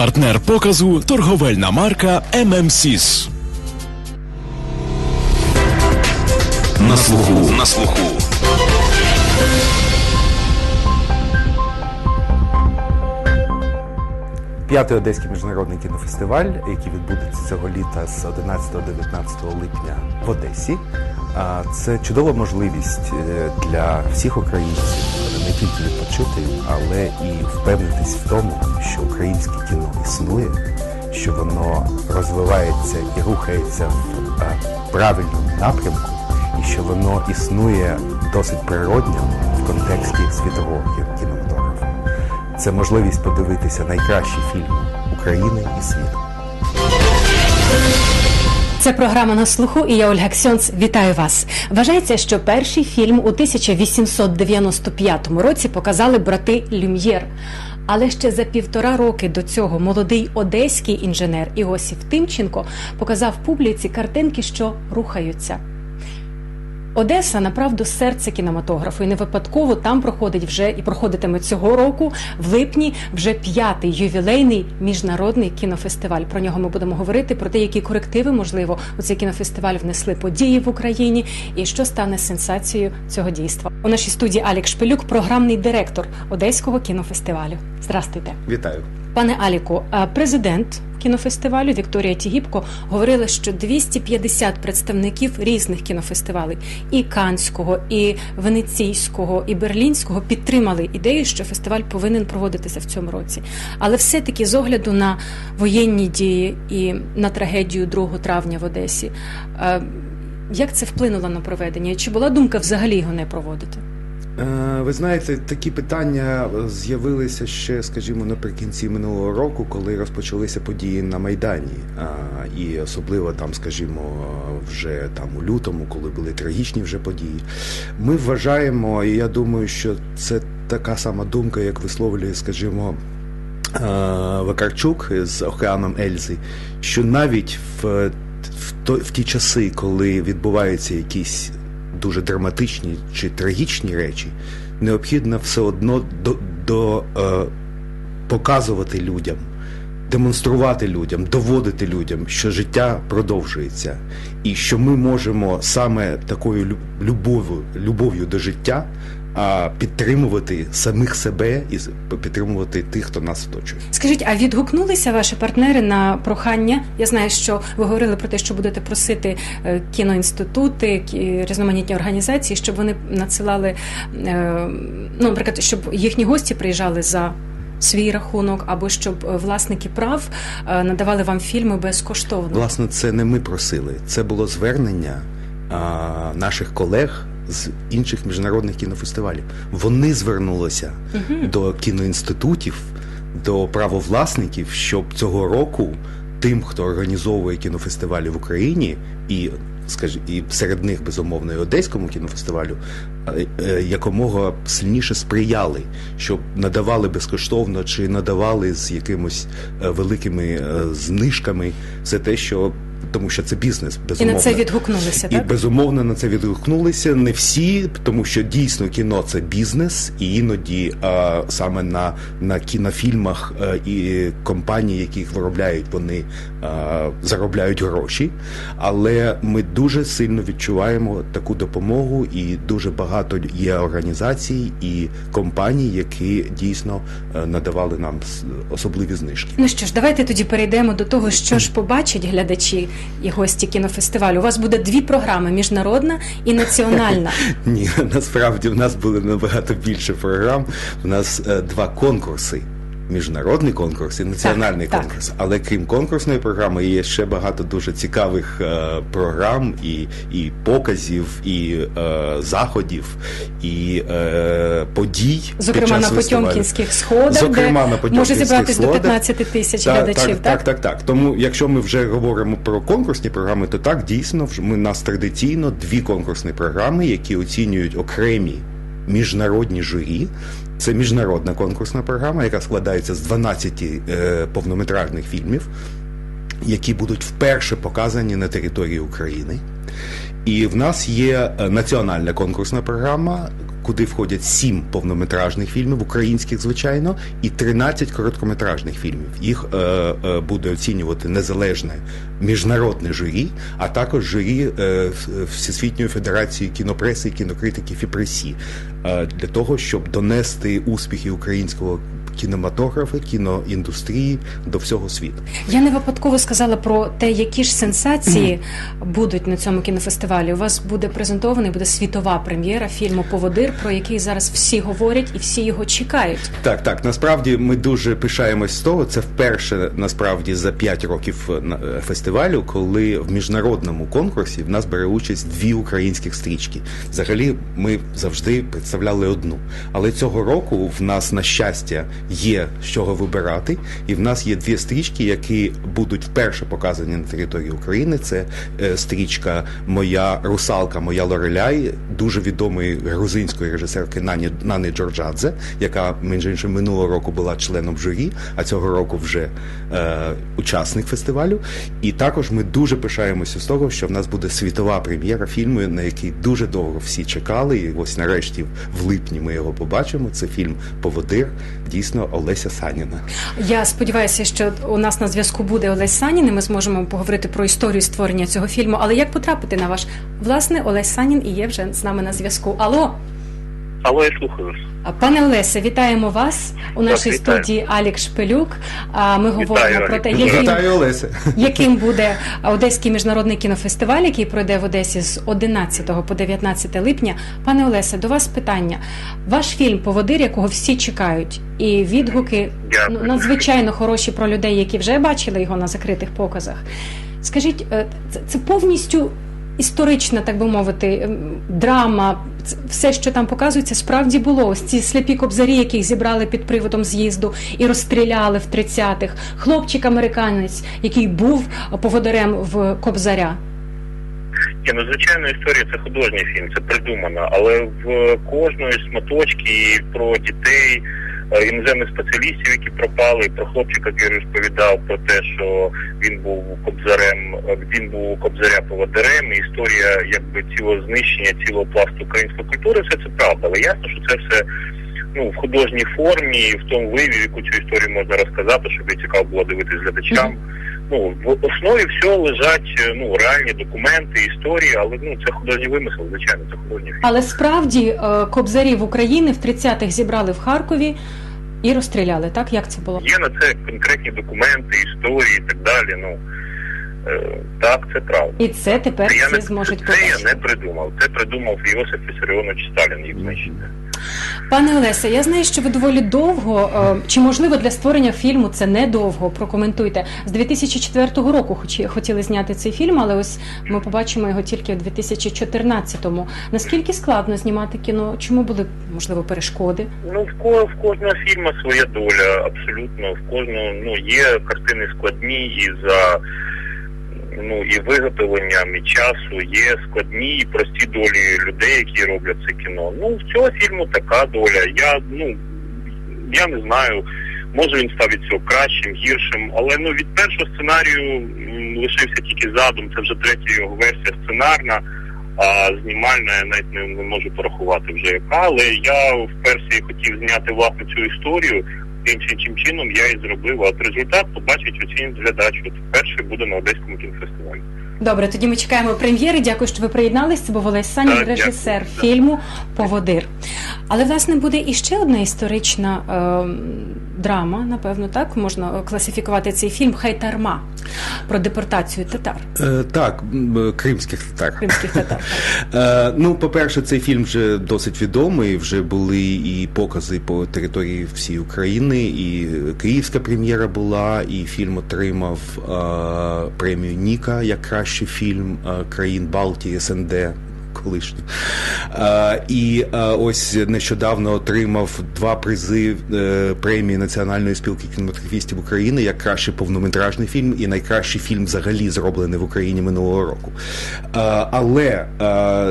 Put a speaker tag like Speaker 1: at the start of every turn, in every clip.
Speaker 1: Партнер показу торговельна марка ММСіс.
Speaker 2: На слуху. На слуху.
Speaker 3: П'ятий Одеський міжнародний кінофестиваль, який відбудеться цього літа з 11-19 липня в Одесі. Це чудова можливість е, для всіх українців тільки відпочити, але і впевнитись в тому, що українське кіно існує, що воно розвивається і рухається в е, правильному напрямку, і що воно існує досить природньо в контексті світового кі- кінематографу. Це можливість подивитися найкращі фільми України і світу.
Speaker 4: Це програма на слуху, і я Ольга Ксьонц. Вітаю вас. Вважається, що перший фільм у 1895 році показали брати Люм'єр. Але ще за півтора роки до цього молодий одеський інженер Іосиф Тимченко показав публіці картинки, що рухаються. Одеса направду серце кінематографу, і не випадково там проходить вже і проходитиме цього року в липні вже п'ятий ювілейний міжнародний кінофестиваль. Про нього ми будемо говорити про те, які корективи можливо у цей кінофестиваль внесли події в Україні і що стане сенсацією цього дійства. У нашій студії Алік Шпилюк, програмний директор Одеського кінофестивалю. Здрастуйте.
Speaker 3: Вітаю.
Speaker 4: Пане Аліку, президент кінофестивалю Вікторія Тігіпко говорила, що 250 представників різних кінофестивалей і Канського, і Венеційського, і Берлінського підтримали ідею, що фестиваль повинен проводитися в цьому році. Але все-таки з огляду на воєнні дії і на трагедію 2 травня в Одесі, е, як це вплинуло на проведення? Чи була думка взагалі його не проводити?
Speaker 3: Е, Ви знаєте, такі питання з'явилися ще, скажімо, наприкінці минулого року, коли розпочалися події на Майдані, і особливо там, скажімо, вже там у лютому, коли були трагічні вже події. Ми вважаємо, і я думаю, що це така сама думка, як висловлює, скажімо. е, Вакарчук з океаном Ельзи, що навіть в, в, в ті часи, коли відбуваються якісь дуже драматичні чи трагічні речі, необхідно все одно до, до, е, показувати людям, демонструвати людям, доводити людям, що життя продовжується, і що ми можемо саме такою любов'ю, любов'ю до життя а, підтримувати самих себе і підтримувати тих, хто нас оточує.
Speaker 4: Скажіть, а відгукнулися ваші партнери на прохання? Я знаю, що ви говорили про те, що будете просити е, кіноінститути, кі- різноманітні організації, щоб вони надсилали, е, ну, наприклад, щоб їхні гості приїжджали за свій рахунок, або щоб власники прав е, надавали вам фільми безкоштовно.
Speaker 3: Власне, це не ми просили, це було звернення а, наших колег з інших міжнародних кінофестивалів. Вони звернулися до кіноінститутів, до правовласників, щоб цього року тим, хто організовує кінофестивалі в Україні, і скажі, і серед них безумовно і одеському кінофестивалю, е, е, якомога сильніше сприяли, щоб надавали безкоштовно чи надавали з якимось е, великими знижками все те, що тому що це бізнес,
Speaker 4: І на це відгукнулися,
Speaker 3: І
Speaker 4: так?
Speaker 3: безумовно на це відгукнулися не всі, тому що дійсно кіно це бізнес, і іноді а, саме на, на кінофільмах а, і компанії, які їх виробляють, вони а, заробляють гроші. Але ми дуже сильно відчуваємо таку допомогу, і дуже багато є організацій і компаній, які дійсно е, надавали нам особливі знижки.
Speaker 4: Ну що ж, давайте тоді перейдемо до того, що ж побачать глядачі і гості кінофестивалю. У вас буде дві програми: міжнародна і національна.
Speaker 3: Ні, насправді в нас були набагато більше програм. У нас е, два конкурси. Міжнародний конкурс і національний
Speaker 4: Так, так.
Speaker 3: конкурс. Але крім конкурсної програми, є ще багато дуже цікавих е, програм і, і показів, і е, заходів, і е, подій. під
Speaker 4: Зокрема,
Speaker 3: час
Speaker 4: на. Потьомкінських сходах,
Speaker 3: Зокрема,
Speaker 4: де
Speaker 3: на Потьомкінських
Speaker 4: може зібратись до
Speaker 3: сходах.
Speaker 4: 15 тисяч
Speaker 3: Так,
Speaker 4: глядачів,
Speaker 3: так, так, так, так. Тому, якщо ми вже говоримо про конкурсні програми, то так дійсно ми нас традиційно дві конкурсні програми, які оцінюють окремі міжнародні журі. Це міжнародна конкурсна програма, яка складається з 12 е, повнометражних фільмів, які будуть вперше показані на території України. І в нас є е, національна конкурсна програма, куди входять сім повнометражних фільмів, українських, звичайно, і 13 короткометражних фільмів. Їх е, е, буде оцінювати незалежне міжнародне журі, а також журі е, Всесвітньої федерації кінопреси і кінокритиків і пресі, е, для того, щоб донести успіхи українського кінематографа, кіноіндустрії до всього світу.
Speaker 4: Я не випадково сказала про те, які ж сенсації будуть на цьому кінофестивалі. У вас буде презентований, буде світова прем'єра фільму Поводир, про який зараз всі говорять і всі його чекають.
Speaker 3: Так, так. Насправді ми дуже пишаємось з того. Це вперше насправді за 5 років е, е, фестивалю, коли в міжнародному конкурсі в нас бере участь дві українських стрічки. Взагалі, ми завжди представляли одну. Але цього року в нас, на щастя, є з чого вибирати, і в нас є дві стрічки, які будуть вперше показані на території України. Це е, стрічка Моя русалка, моя Лореляй, дуже відомої грузинської режисерки Нані Нани Джорджадзе, яка між іншим минулого року була членом журі, а цього року вже е, учасник фестивалю. І також ми дуже пишаємося з того, що в нас буде світова прем'єра фільму, на який дуже довго всі чекали. І ось нарешті в липні ми його побачимо. Це фільм Поводир, дійсно Олеся Саніна.
Speaker 4: Я сподіваюся, що у нас на зв'язку буде Олесь Санін, і ми зможемо поговорити про історію створення цього фільму. Але як потрапити на ваш власне Олесь Санін і є вже з нами на зв'язку. Алло,
Speaker 5: Алло, я слухаю вас.
Speaker 4: Пане Олесе, вітаємо вас у нашій
Speaker 5: вітаю.
Speaker 4: студії Алік Шпилюк. А ми говоримо
Speaker 5: Алік.
Speaker 4: про те, яким,
Speaker 3: Вітаю,
Speaker 4: яким буде Одеський міжнародний кінофестиваль, який пройде в Одесі з 11 по 19 липня. Пане Олесе, до вас питання. Ваш фільм Поводир, якого всі чекають, і відгуки
Speaker 5: Дякую.
Speaker 4: ну, надзвичайно хороші про людей, які вже бачили його на закритих показах. Скажіть, е, це повністю історична, так би мовити, ем, драма. Все, що там показується, справді було. Ось ці сліпі кобзарі, яких зібрали під приводом з'їзду і розстріляли в 30-х. Хлопчик-американець, який був поводарем в кобзаря.
Speaker 5: Ні, ну звичайно, історія це художній фільм, це придумано, але в кожної шматочки про дітей, іноземних спеціалістів, які пропали, і про хлопчика, який розповідав про те, що він був кобзарем, е, він був кобзаря поводирем, і історія якби цілого знищення, цілого пласту української культури, все це правда. Але ясно, що це все. Ну, в художній формі, в тому вияві, яку цю історію можна розказати, щоб її цікаво було дивитись глядачам. Ну, в основі всього лежать е, ну, реальні документи, історії, але ну це художній вимисел, звичайно, це художній фільм.
Speaker 4: Але справді е, кобзарів України в 30-х зібрали в Харкові і розстріляли. Так як це було?
Speaker 5: Є на це конкретні документи, історії і так далі. Ну е, так, це правда.
Speaker 4: І це тепер
Speaker 5: Це я
Speaker 4: всі
Speaker 5: не
Speaker 4: зможуть
Speaker 5: це
Speaker 4: побачити.
Speaker 5: я не придумав. Це придумав Йосиф Вісаріонович Сталін їх знищити.
Speaker 4: Пане Олесе, я знаю, що ви доволі довго, е, чи можливо для створення фільму це недовго, прокоментуйте. З 2004 року хотіли зняти цей фільм, але ось ми побачимо його тільки в 2014-му. Наскільки складно знімати кіно? Чому були можливо перешкоди?
Speaker 5: Ну, в ко в кожного фільму своя доля, абсолютно. В кожного ну є картини складні і за ну і виготовленням, і часу є складні і прості долі людей, які роблять це кіно. Ну в цього фільму така доля. Я ну я не знаю. Може він став від цього кращим, гіршим, але ну від першого сценарію лишився тільки задум. Це вже третя його версія сценарна. А знімальна я навіть не, не можу порахувати вже яка, але я вперше хотів зняти власне цю історію. Іншим чим чином я і зробив. От результат побачить оцінюють глядач. От перший буде на Одеському кінофестивалі.
Speaker 4: Добре, тоді ми чекаємо прем'єри. Дякую, що ви приєдналися. Це був Олесь Санін,
Speaker 5: Так,
Speaker 4: режисер
Speaker 5: дякую.
Speaker 4: фільму Поводир. Але власне буде іще одна історична е, драма, напевно, так можна класифікувати цей фільм Хайтарма про депортацію татар,
Speaker 3: Е, так, е, кримських татар.
Speaker 4: кримських татар.
Speaker 3: Е, ну, по-перше, цей фільм вже досить відомий. Вже були і покази по території всієї України, і київська прем'єра була, і фільм отримав е, премію Ніка як кращий фільм е, країн Балтії СНД. Колишній. Е, і е, ось нещодавно отримав два призи премії Національної спілки кінематографістів України як кращий повнометражний фільм і найкращий фільм взагалі зроблений в Україні минулого року. Але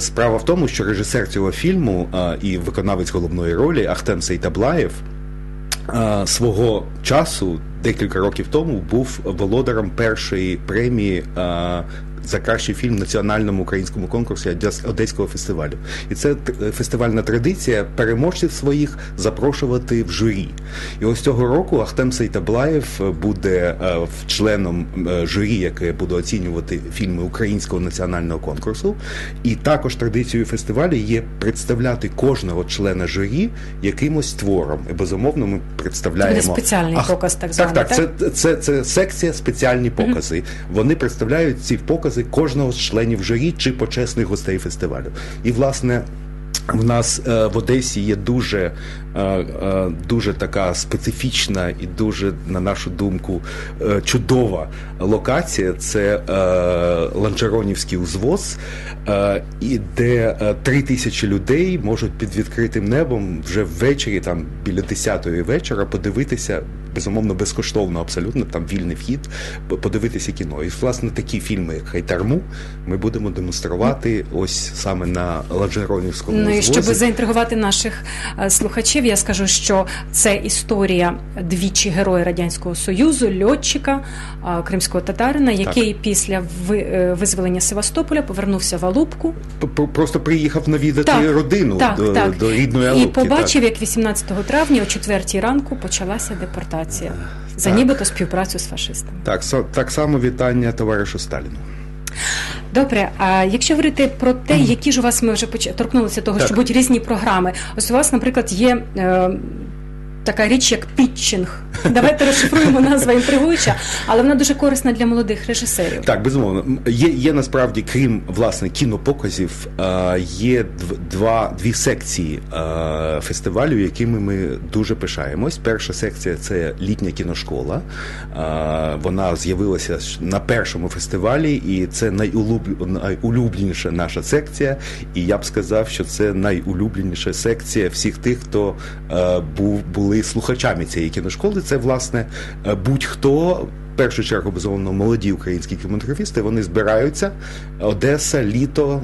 Speaker 3: справа в тому, що режисер цього фільму і виконавець головної ролі Ахтем Сейтаблаєв свого часу, декілька років тому, був володарем першої премії. Е, за кращий фільм в національному українському конкурсі Одес- Одеського фестивалю. І це фестивальна традиція переможців своїх запрошувати в журі. І ось цього року Ахтем Сейтаблаєв буде е, членом е, журі, яке буде оцінювати фільми українського національного конкурсу. І також традицією фестивалю є представляти кожного члена журі якимось твором. І безумовно ми представляємо
Speaker 4: Це спеціальний
Speaker 3: Ах-
Speaker 4: показ, так званий,
Speaker 3: Так,
Speaker 4: так?
Speaker 3: так. Це, це, це секція спеціальні покази. Вони представляють ці покази кожного з членів журі чи почесних гостей фестивалю. І власне. В нас е, в Одесі є дуже, е, е, дуже така специфічна і дуже, на нашу думку, чудова локація. Це е, Ланчаронівський узвоз, і де е, три тисячі людей можуть під відкритим небом вже ввечері, там біля 10-ї вечора, подивитися безумовно безкоштовно, абсолютно там вільний вхід, подивитися кіно. І власне такі фільми, як Хайтарму, ми будемо демонструвати ось саме на Ланжеронівському
Speaker 4: Ну і щоб заінтригувати наших е, слухачів, я скажу, що це історія двічі героя радянського союзу, льотчика е, кримського татарина, який після ви- е, визволення Севастополя повернувся в
Speaker 3: П- просто приїхав навідати
Speaker 4: Так,
Speaker 3: родину
Speaker 4: так,
Speaker 3: до,
Speaker 4: так.
Speaker 3: до рідної
Speaker 4: і
Speaker 3: Алубки.
Speaker 4: побачив, як 18 травня о 4 ранку почалася депортація за
Speaker 3: Так.
Speaker 4: нібито співпрацю з фашистами.
Speaker 3: Так, так, так само вітання товаришу Сталіну.
Speaker 4: Добре, а якщо говорити про те, які ж у вас ми вже торкнулися того,
Speaker 3: Так.
Speaker 4: що будуть різні програми. Ось у вас, наприклад, є. Е, Така річ, як пітчинг. Давайте розшифруємо назва інтригуюча, але вона дуже корисна для молодих режисерів.
Speaker 3: Так, безумовно. Є, є насправді, крім власне кінопоказів, е, є два, дві секції е, фестивалю, якими ми дуже пишаємось. Перша секція це літня кіношкола. Е, Вона з'явилася на першому фестивалі, і це найулюб- найулюбленіша наша секція. І я б сказав, що це найулюбленіша секція всіх тих, хто був були слухачами цієї кіношколи. Це власне е, будь-хто. В першу чергу, безумовно, молоді українські кінематографісти, вони збираються. Одеса, літо,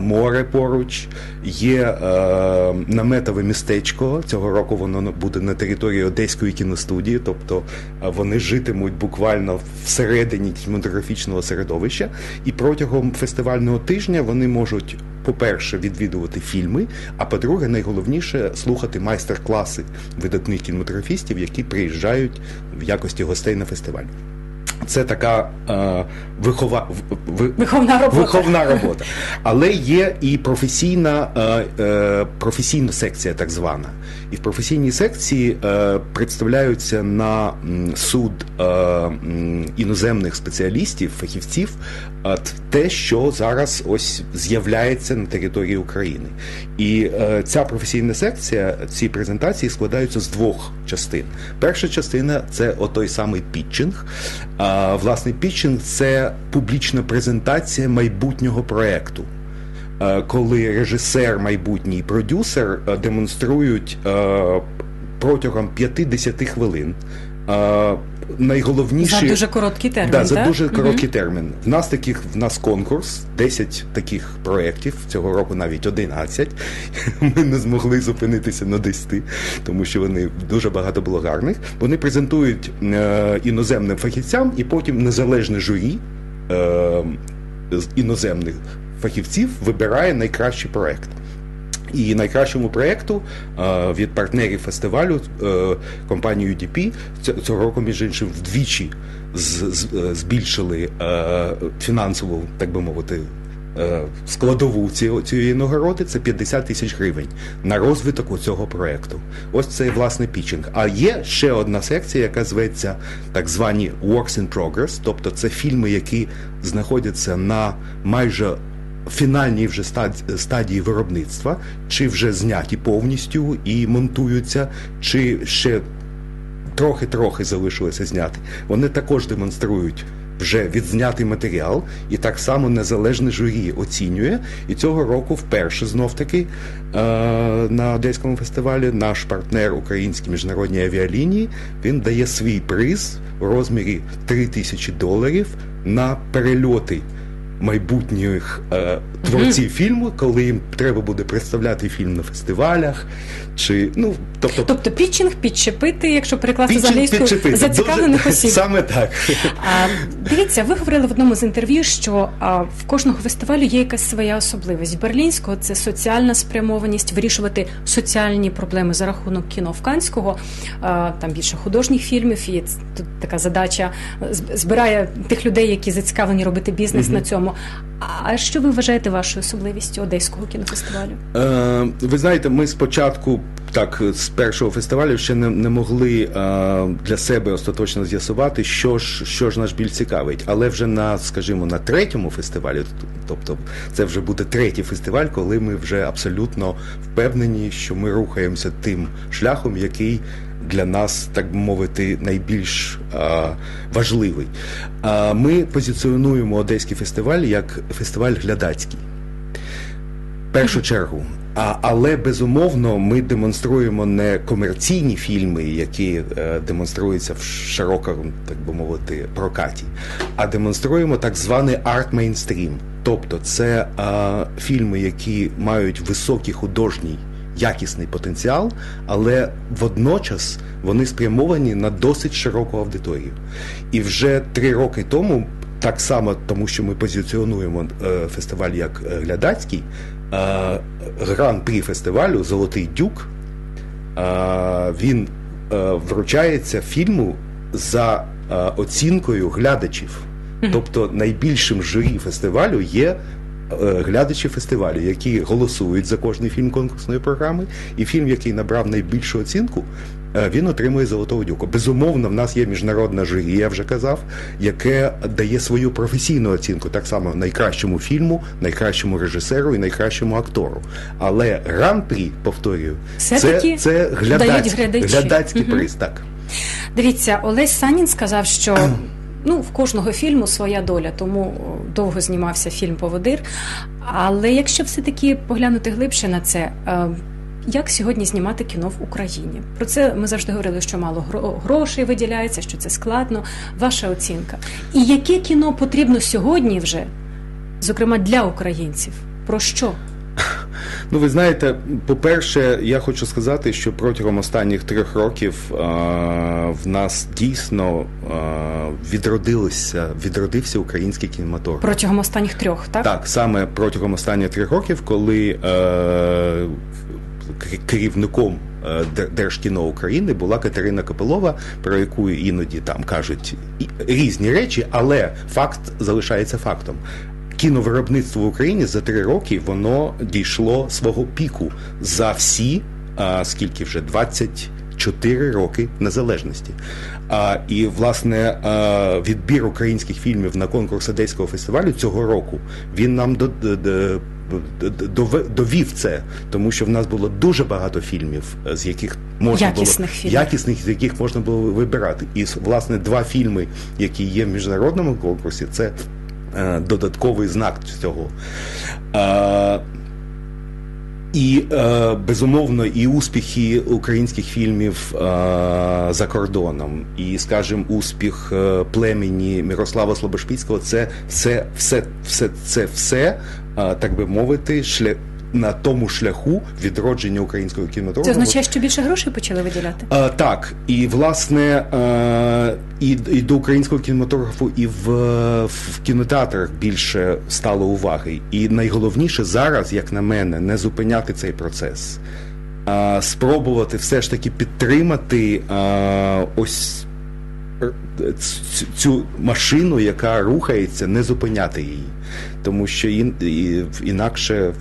Speaker 3: море поруч, є е, наметове містечко. Цього року воно буде на території Одеської кіностудії, тобто е, вони житимуть буквально всередині кінематографічного середовища. І протягом фестивального тижня вони можуть, по-перше, відвідувати фільми, а по-друге, найголовніше слухати майстер-класи видатних кінематографістів, які приїжджають в якості гостей на фестиваль. Це така е, вихова, в- в-
Speaker 4: Виховна робота.
Speaker 3: виховна робота. Але є і професійна, е, е, професійна секція, так звана. І в професійній секції е, представляються на суд е, іноземних спеціалістів, фахівців, е, те, що зараз ось з'являється на території України. І е, ця професійна секція, ці презентації складаються з двох частин. Перша частина це отой самий пітчинг. А, власне, пітчинг це публічна презентація майбутнього проекту. Коли режисер, майбутній продюсер демонструють протягом протягом 50 хвилин найголовніші
Speaker 4: За дуже короткий термін.
Speaker 3: Да, за
Speaker 4: так?
Speaker 3: дуже короткий термін. В нас таких в нас конкурс, 10 таких проєктів, цього року навіть 11. Ми не змогли зупинитися на 10, тому що вони дуже багато було гарних. Вони презентують е, іноземним фахівцям, і потім незалежне журі е, з іноземних фахівців вибирає найкращий проєкт. І найкращому проєкту е, від партнерів фестивалю е, компанію UDP цього року, між іншим, вдвічі збільшили е, фінансову, так би мовити, складову цієї нагороди. Це 50 тисяч гривень на розвиток цього проєкту. Ось це власне пічинг. А є ще одна секція, яка зветься так звані Works in Progress, тобто це фільми, які знаходяться на майже фінальній вже стадії виробництва, чи вже зняті повністю і монтуються, чи ще трохи-трохи залишилося зняти. Вони також демонструють вже відзнятий матеріал, і так само незалежне журі оцінює. І цього року вперше знов таки е, на Одеському фестивалі наш партнер Українські міжнародні авіалінії він дає свій приз у розмірі 3 тисячі доларів на перельоти майбутніх е, творців фільму, коли їм треба буде представляти фільм на фестивалях, чи ну тобто.
Speaker 4: Тобто пітчинг підчепити, якщо перекласти з англійською, зацікавлених
Speaker 3: Дуже-
Speaker 4: осіб.
Speaker 3: Саме так.
Speaker 4: А, дивіться, ви говорили в одному з інтерв'ю, що а, в кожного фестивалю є якась своя особливість. Берлінського це соціальна спрямованість, вирішувати соціальні проблеми за рахунок кіно в Канського. А, там більше художніх фільмів, і тут така задача збирає тих людей, які зацікавлені робити бізнес на цьому. А що ви вважаєте вашою особливістю Одеського кінофестивалю?
Speaker 3: Е, ви знаєте, ми спочатку, так, з першого фестивалю ще не, не могли е, для себе остаточно з'ясувати, що ж, що ж наш біль цікавить. Але вже на, скажімо, на третьому фестивалі, тобто це вже буде третій фестиваль, коли ми вже абсолютно впевнені, що ми рухаємося тим шляхом, який для нас, так би мовити, найбільш е, важливий. Е, ми позиціонуємо Одеський фестиваль як фестиваль глядацький першу чергу. А, але безумовно ми демонструємо не комерційні фільми, які е, демонструються в широкому, так би мовити, прокаті, а демонструємо так званий арт-мейнстрім. Тобто це е, фільми, які мають високий художній якісний потенціал, але водночас вони спрямовані на досить широку аудиторію. І вже три роки тому, так само тому, що ми позиціонуємо е, фестиваль як е, глядацький, е, гран-прі фестивалю Золотий Дюк він вручається фільму за оцінкою глядачів. Тобто найбільшим журі фестивалю є глядачі фестивалю, які голосують за кожний фільм конкурсної програми, і фільм, який набрав найбільшу оцінку, е, він отримує золотого дюку. Безумовно, в нас є міжнародне журі, я вже казав, яке дає свою професійну оцінку, так само найкращому фільму, найкращому режисеру і найкращому актору. Але гран-прі, повторюю, це,
Speaker 4: Все-таки
Speaker 3: це
Speaker 4: дають
Speaker 3: глядацький, глядацький
Speaker 4: Мгм.
Speaker 3: приз. Так.
Speaker 4: Дивіться, Олесь Санін сказав, що ну, в кожного фільму своя доля, тому довго знімався фільм Поводир. Але якщо все-таки поглянути глибше на це. е, Як сьогодні знімати кіно в Україні? Про це ми завжди говорили, що мало грошей виділяється, що це складно. Ваша оцінка. І яке кіно потрібно сьогодні вже, зокрема для українців? Про що?
Speaker 3: Ну, ви знаєте, по-перше, я хочу сказати, що протягом останніх трьох років е, в нас дійсно е, відродилося, відродився український кінематограф.
Speaker 4: Протягом останніх трьох, так?
Speaker 3: Так, саме протягом останніх трьох років, коли е, керівником е, Держкіно України була Катерина Копилова, про яку іноді там кажуть різні речі, але факт залишається фактом. Кіновиробництво в Україні за три роки воно дійшло свого піку за всі, а, скільки вже 24 роки незалежності. А, і власне а, відбір українських фільмів на конкурс Одеського фестивалю цього року він нам до, до, до- до- довів це, тому що в нас було дуже багато фільмів, е, з яких можна
Speaker 4: Якісних
Speaker 3: було
Speaker 4: фільмів.
Speaker 3: якісних, з яких можна було вибирати. І власне два фільми, які є в міжнародному конкурсі, це додатковий знак цього. Е, і е, безумовно, і успіхи українських фільмів е, за кордоном, і, скажімо, успіх е, племені Мирослава Слобошпільського це все, все, все, це все, е, так би мовити, шлях на тому шляху відродження українського
Speaker 4: Це означає, що більше грошей почали виділяти?
Speaker 3: Е, так, і власне е, і, і до українського кінематографу, і в, в кінотеатрах більше стало уваги. І найголовніше зараз, як на мене, не зупиняти цей процес, а спробувати все ж таки підтримати е, ось цю машину, яка рухається, не зупиняти її. Тому що ін, і, інакше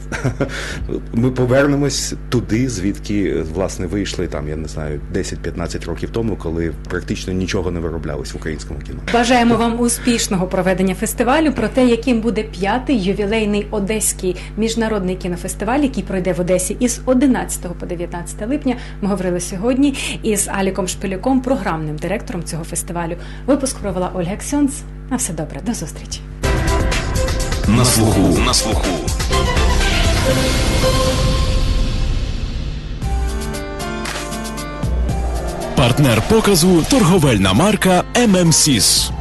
Speaker 3: ми повернемось туди, звідки власне вийшли там, я не знаю, 10-15 років тому, коли практично нічого не вироблялось в українському кіно.
Speaker 4: Бажаємо вам успішного проведення фестивалю. Про те, яким буде п'ятий ювілейний одеський міжнародний кінофестиваль, який пройде в Одесі із 11 по 19 липня. Ми говорили сьогодні із Аліком Шпилюком, програмним директором цього фестивалю. Випуск провела Ольга Ксьонц. На все добре, до зустрічі.
Speaker 2: На слуху. На слуху.
Speaker 1: Партнер показу торговельна марка ММСІС.